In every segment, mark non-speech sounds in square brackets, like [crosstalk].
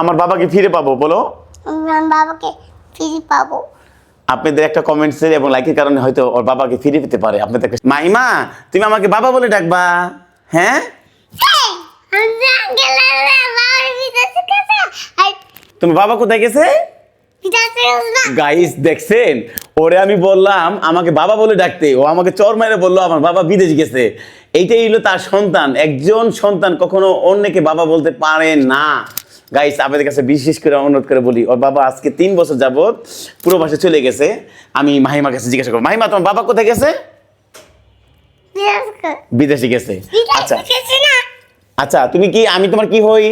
আমার বাবাকে ফিরে পাবো বলো। আমার বাবাকে ফিরে পাবো। আপনাদের একটা কমেন্টসের এবং লাইকের কারণে হয়তো ওর বাবাকে ফিরে পেতে পারে। আপনাদের মাইমা তুমি আমাকে বাবা বলে ডাকবা। হ্যাঁ? তুমি বাবা কোথায় গেছে? গাইস দেখছেন? ওরে আমি বললাম আমাকে বাবা বলে ডাকতে। ও আমাকে চর মেরে বলল আমার বাবা বিদেশ গেছে। এইটাই হলো তার সন্তান। একজন সন্তান কখনো অন্যকে বাবা বলতে পারে না। গাইস আপনাদের কাছে বিশেষ করে অনুরোধ করে বলি ওর বাবা আজকে তিন বছর যাবত পুরো বাসে চলে গেছে। আমি মাহিমার কাছে জিজ্ঞাসা করব মাহিমা তোমার বাবা কোথায় গেছে? বিদেশে গেছে। আচ্ছা। আচ্ছা তুমি কি আমি তোমার কি হই?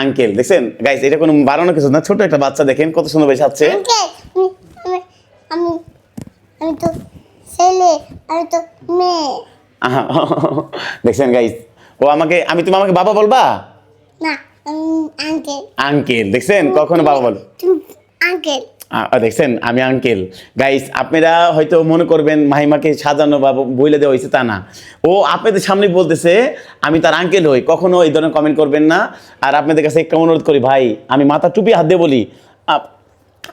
আঙ্কেল। দেখছেন? গাইস এটা কোনো বাড়ানো কিছু না ছোট একটা বাচ্চা দেখেন কত সুন্দর বেশ আছে আমি আমি আমি তো ছেলে আমি তো মেয়ে। [laughs] দেখছেন গাইস ও আমাকে আমি তুমি আমাকে বাবা বলবা? না আঙ্কেল আঙ্কেল দেখছেন? কখনো বাবা বল। আঙ্কেল দেখছেন? আমি আঙ্কেল গাইস আপনারা হয়তো মনে করবেন মাহিমাকে সাজানো বা বইলে দেওয়া হয়েছে তা না। ও আপনাদের সামনে বলতেছে আমি তার আঙ্কেল হই। কখনো এই ধরনের কমেন্ট করবেন না। আর আপনাদের কাছে একটা অনুরোধ করি ভাই আমি মাথা টুপি হাত দিয়ে বলি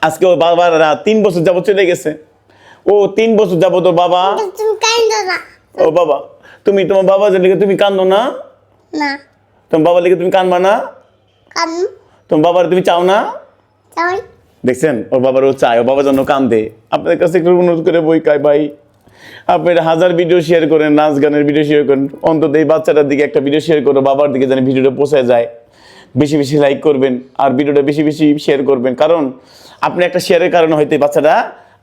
আজকে ওর বাবারা তিন বছর যাবত চলে গেছে। ও তিন বছর যাবত ওর বাবা ও বাবা তুমি তোমার বাবা লিখে তুমি কান্দো না? না। তোমার বাবার লিখে তুমি কানবা না? কান। তোমার বাবার তুমি চাও না? দেখছেন ওর বাবার ও চায় ওর বাবার জন্য কান্দে। আপনাদের কাছে একটু অনুরোধ করে বই কাই ভাই। আপনারা হাজার ভিডিও শেয়ার করেন নাচ গানের ভিডিও শেয়ার করেন। অন্তত এই বাচ্চাটার দিকে একটা ভিডিও শেয়ার করো বাবার দিকে যেন ভিডিওটা পৌঁছে যায়। বেশি বেশি লাইক করবেন আর ভিডিওটা বেশি বেশি শেয়ার করবেন। কারণ আপনি একটা শেয়ারের কারণে হয়তো এই বাচ্চাটা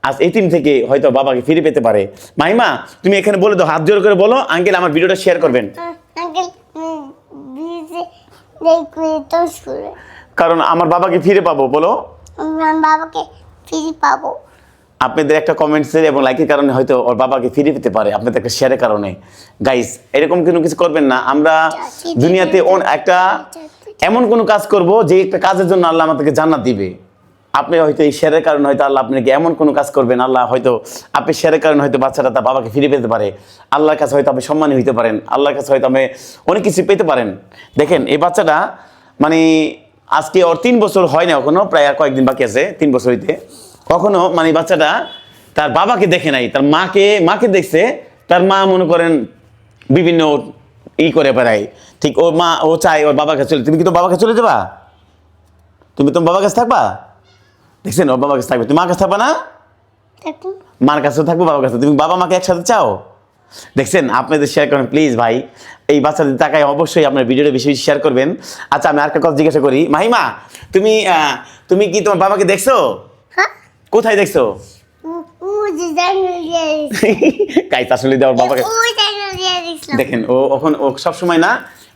আজ এই তিন থেকে হয়তো বাবাকে ফিরে পেতে পারে। মাইমা তুমি এখানে বলে দাও হাত জোর করে বলো আঙ্কেল আমার ভিডিওটা শেয়ার করবেন। আঙ্কেল কারণ আমার বাবাকে ফিরে পাবো বলো। আমার বাবাকে ফিরে পাবো। আপনাদের একটা কমেন্টসের এবং লাইকের কারণে হয়তো ওর বাবাকে ফিরে পেতে পারে আপনাদের একটা শেয়ারের কারণে। গাইস এরকম কোনো কিছু করবেন না। আমরা দুনিয়াতে অন- একটা এমন কোনো কাজ করব যে একটা কাজের জন্য আল্লাহ আমাদেরকে জান্নাত দিবে। আপনি হয়তো এই শেয়ারের কারণে হয়তো আল্লাহ আপনাকে এমন কোনো কাজ করবেন, আল্লাহ হয়তো আপনি শেয়ারের কারণে হয়তো বাচ্চাটা তার বাবাকে ফিরে পেতে পারে। আল্লাহর কাছে হয়তো আপনি সম্মানী হইতে পারেন, আল্লাহর কাছে হয়তো আপনি অনেক কিছু পেতে পারেন। দেখেন, এই বাচ্চাটা মানে আজকে ওর তিন বছর হয় না, এখনও প্রায় আর কয়েকদিন বাকি আছে, তিন বছর হইতে কখনো মানে বাচ্চাটা তার বাবাকে দেখে নাই, তার মাকে মাকে দেখছে, তার মা মনে করেন বিভিন্ন ই করে বেড়ায়। ঠিক, ওর মা, ও চায় ওর বাবার কাছে চলে, তুমি কি তোর বাবার কাছে চলে যাবা? তুমি তোমার বাবার কাছে থাকবা? দেখছেন? ওর বাবার কাছে থাকবে। তুমি মার কাছে থাকবা না? মার কাছেও থাকব বাবার কাছে। তুমি বাবা মাকে একসাথে চাও? দেখছেন? আপনাদের শেয়ার করেন প্লিজ ভাই। এই বাচ্চাদের টাকায় অবশ্যই আপনার ভিডিওটা বেশি বেশি শেয়ার করবেন। আচ্ছা আমি আর একটা কথা জিজ্ঞাসা করি। মাহিমা তুমি তুমি কি তোমার বাবাকে দেখছ? হ্যাঁ। কোথায় দেখছ? [laughs] কাইত আসলে দেওয়ার বাবাকে দেখেন ও ওখানে ও সবসময় না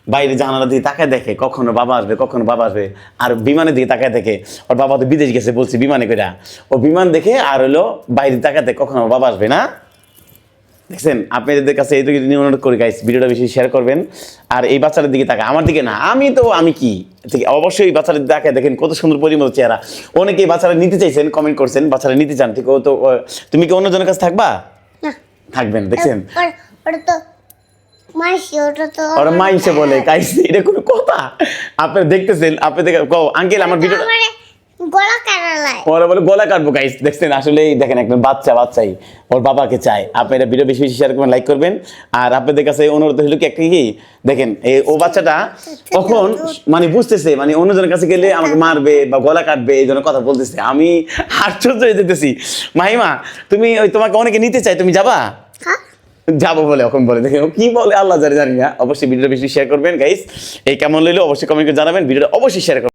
বাইরে জানালা দিয়ে তাকায় দেখে কখনো বাবা আসবে কখনো বাবা আসবে আর বিমানের দিকে তাকায় দেখে ওর বাবা তো বিদেশ গেছে বলছি বিমানে করে ও বিমান দেখে আর হলো বাইরে দেখে কখনো বাবা আসবে না। দেখছেন? আপনাদের কাছে এইটুকু অনুরোধ করি গাইস ভিডিওটা বেশি শেয়ার করবেন। আর এই বাচ্চাটার দিকে তাকায় আমার দিকে না আমি তো আমি কি? ঠিক অবশ্যই এই বাচ্চাটার দিকে তাকায় দেখেন কত সুন্দর পরিমত চেহারা। অনেকে এই বাচ্চারা নিতে চাইছেন কমেন্ট করছেন বাচ্চারা নিতে চান ঠিক ও তো তুমি কি অন্যজনের কাছে থাকবা? থাকবেন দেখছেন? মাইসে বলে এটা কোনো কথা? আপনি দেখতেছেন আপনি দেখে কও আঙ্কেল আমার ভিডিও গলা কাটালায় ওরা বলে গলা কাটবো গাইস। দেখছেন আসলে দেখেন একজন বাচ্চা বাচ্চাই। ওর বাবাকে চায়। আপনি এটা ভিডিও বেশি বেশি শেয়ার করবেন লাইক করবেন। আর আপনাদের কাছে অনুরোধ হলো কি একটা কি দেখেন এই ও বাচ্চাটা কখন মানে বুঝতেছে মানে অন্যজনের কাছে গেলে আমাকে মারবে বা গলা কাটবে এই জন্য কথা বলতেছে। আমি আশ্চর্য হয়ে যেতেছি। মাহিমা তুমি ওই তোমাকে অনেকে নিতে চাই তুমি যাবা? যাব বলে এখন বলে দেখেন কি বলে? আল্লাহ জানি জানি না। অবশ্যই ভিডিওটা বেশি শেয়ার করবেন গাইস এই কেমন লইলো? অবশ্যই কমেন্ট করে জানাবেন। ভিডিওটা অবশ্যই শেয়ার করবেন।